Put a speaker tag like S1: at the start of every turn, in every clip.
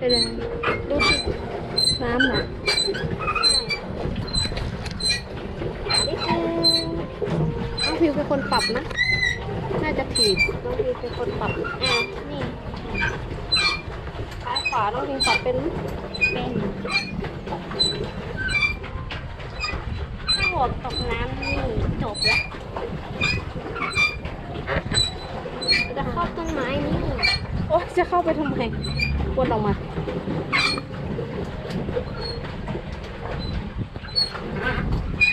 S1: เป็นยังไงดูสิน้ำน่ะ
S2: นิดนึง
S1: น้องพิวเป็นคนปรับนะ น่าจะถีบน้องพิวเป็นคนปรับ
S2: อะนี่
S1: ซ้ายขวาน้องพิวปรับเป็น
S2: เป็นถ้าหัวตกน้ำนี่จบแล้วจะเข้าต้นไม้นี่
S1: โอ๊ยจะเข้าไปทำไม วนออกมา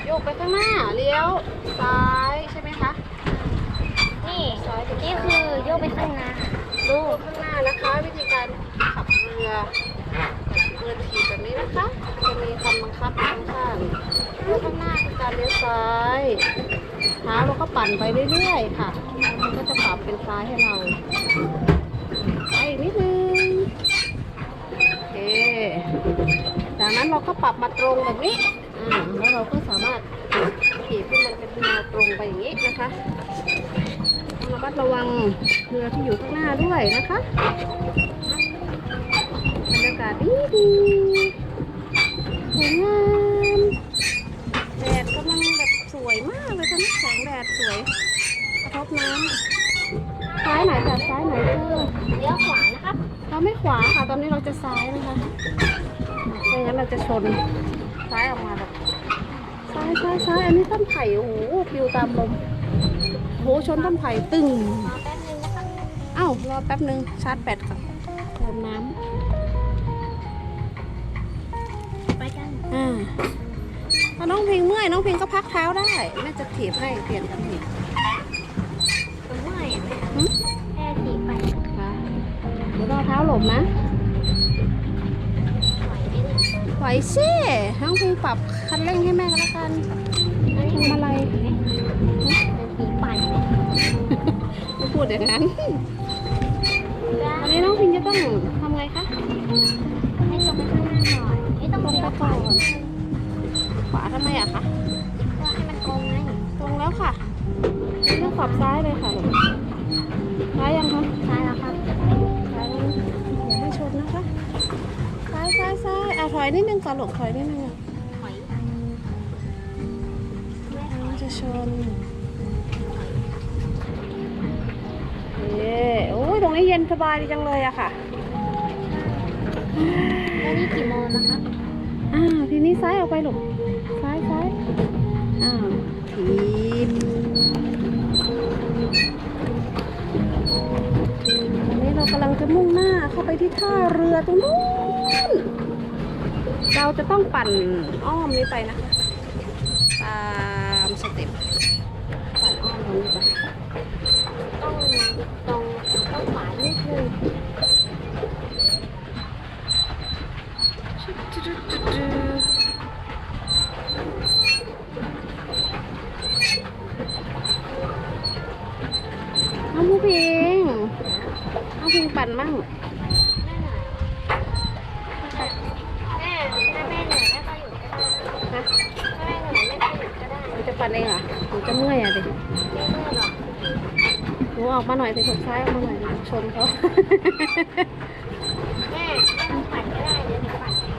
S1: โยกไปข้างหน้า เลี้ยวซ้ายใช่ไหมคะ
S2: นี่นี่คือโยกไปข้างหน้า
S1: ดูข้างหน้านะคะ วิธีการขับเรือเรือถีบแบบนี้นะคะ จะมีคำบังคับข้างข้างเรือข้างหน้าคือการเลี้ยวซ้ายเท้าเราก็ปั่นไปเรื่อยๆค่ะมันก็จะปรับเป็นซ้ายให้เราไปอีกนิดนึงโอเค จาก นั้นเราก็ปรับมาตรงแบบนี้อ่าแล้วเราก็สามารถถีบให้มันเป็นแนวตรงไปอย่างนี้นะคะต้องระมัดระวังเรือที่อยู่ข้างหน้าด้วยนะคะบรรยากาศดีดีสวยงามแดดกำลังแบบสวยมากเลยตอนนี้แสงแดดสวยกระทบน้ำ ซ้ายไหนจากซ้ายไหนเจอ
S2: เลี้ยวขวานะครับ
S1: เราไม่ขวาค่ะ ตอนนี้เราจะซ้ายนะคะไม่งั้นเราจะชนซ้ายออกมาแบบซ้ายซ้ายซ้ายอันนี้ต้นไผ่โอ้โหปิวตามลมโอ้โหชนต้นไผ่ตึง
S2: รอแป๊บนึงนะครับ
S1: อ้ารอแป๊บนึงชาร์จแบตก่อนเติมน้
S2: ไปกันำ
S1: อ่าถ้าน้องเพิงเมื่อยน้องเพิงก็พักเท้าได้แม่จะถีบให้เปลี่ยนกันถีบ
S2: ผมเมื่อยไหม
S1: หึ
S2: แค่ถีไป
S1: ค่ะเดี๋ยวรอเท้าหลบนะ
S2: ไหวไหม
S1: ไหวสิน้องพิงปรับคันเร่งให้แม่ก็แล้วกันทำอะไร
S2: ไหมเป็นผีไหม
S1: ไม่พูดอย่างนั้นอันนี้น้องพิงจะต้องทำไงคะ
S2: ให้ตรงไปข้างหน้าหน่อยไม่ต้อง
S1: ตรงไปก่อนขวาทำไมอะคะ
S2: ก็ให้มันตรงไง
S1: ตรงแล้วค่ะเลือกขับซ้ายเลยค่ะ ซ้ายยังคะ
S2: ซ้ายแล้วครับ
S1: ซ้ายแล้วอย่าให้ชนนะคะ ซ้ายซ้ายซ้ายอะถอยนิดนึงก่อนลูกถอยนิดนึงอะ
S2: ถอย
S1: มันจะชนเย้โอ้ยตรงนี้เย็นสบายดีจังเลยอะค่ะ
S2: แล้วนี่กี่โมงนะครับ
S1: อ้าวทีนี้ซ้ายออกไปลูกซ้ายซ้ายอ้าวที ที่ท่าเรือตรงนู้นเราจะต้องปั่นอ้อมนี้ไปนะคะตามสเต็ปปั่นอ้อมตรงนี้ไป
S2: ต้องตรงต้องขวานิดนึง
S1: น้องผู้พิงน้องพิงปั่นมั่ง
S2: แม่หน่อยแม่ถ้าแม่เหนื่อยแม่ก็หยุดก็ได้
S1: นะ
S2: ถ้าแม่เหนื่อยแม่ก็หยุด กั
S1: นเองเหรอหนูจะเมื่อยอะดิ
S2: ไม่เมื่อยหรอ
S1: หนูออกมาหน่อยสิถูกซ้ายออกมาหน่อยดิชนเขา
S2: แม่แม่ลองปั่นก็ได้เดี๋ยวหนูปั่นเอง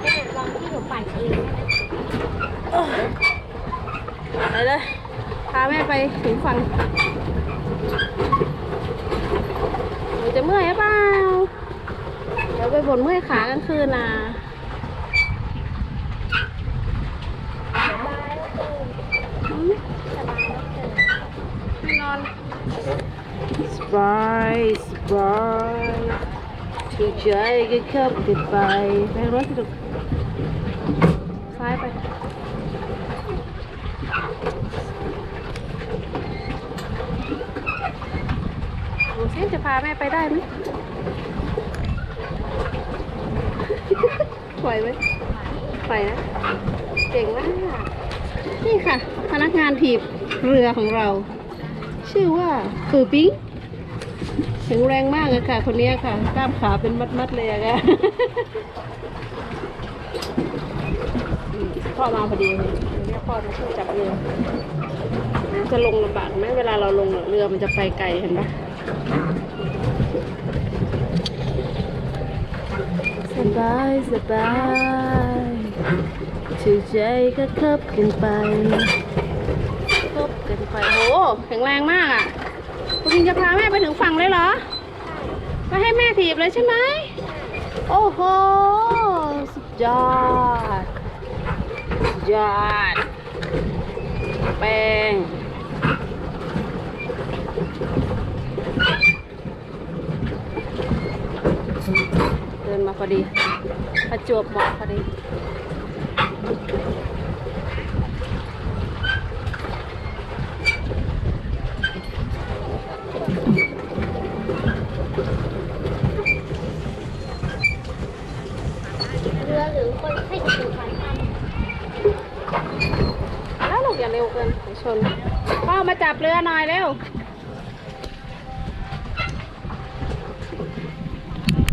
S2: แม่ลองที่หนูปั่นเองได้ไห
S1: ไปเลยพาแม่ไปถึงฝั่งหนูจะเมื่อยหรือเปล่า เดี๋ยวไปบ่นเมื่อยขากลางคืนนะ
S2: สบายแล้วเกิน
S1: อืม
S2: สบายแล้วเกิน
S1: ไม่นอน ส บายสบายที่ใจก็เข้าไปไปไปรถสิลูกซ้ายไปดูสิจะพาแม่ไปได้ไหมไหวไหมไหวนะ เก่งมาก นี่ค่ะ พนักงานถีบเรือของเรา ชื่อว่าปือปิ้ง แข็งแรงมากเลยค่ะ คนนี้ค่ะกล้ามขาเป็นมัดๆเลยอะค่ะอืมพ่อมาพอดีเลยเรียกพ่อมาช่วยจับเรือจะลงลำบากไหมเวลาเราลงเรือมันจะไปไกลเห็นปะบายสบายชื่อใจก็คับกันไปคับกันไปโหแข็งแรงมากอะ คุณพิงจะพาแม่ไปถึงฝั่งเลยเหรอก็ให้แม่ถีบเลยใช่ไหมโอ้โห สุดยอด สุดยอด แป้งเดินมาพอดี ประจวบเหมาะพอดี
S2: เรือหรือคนให้ถึงฝันท
S1: แล้วลู กอย่าเร็วเกินชนพ่อมาจับเรือหน่อยเร็ว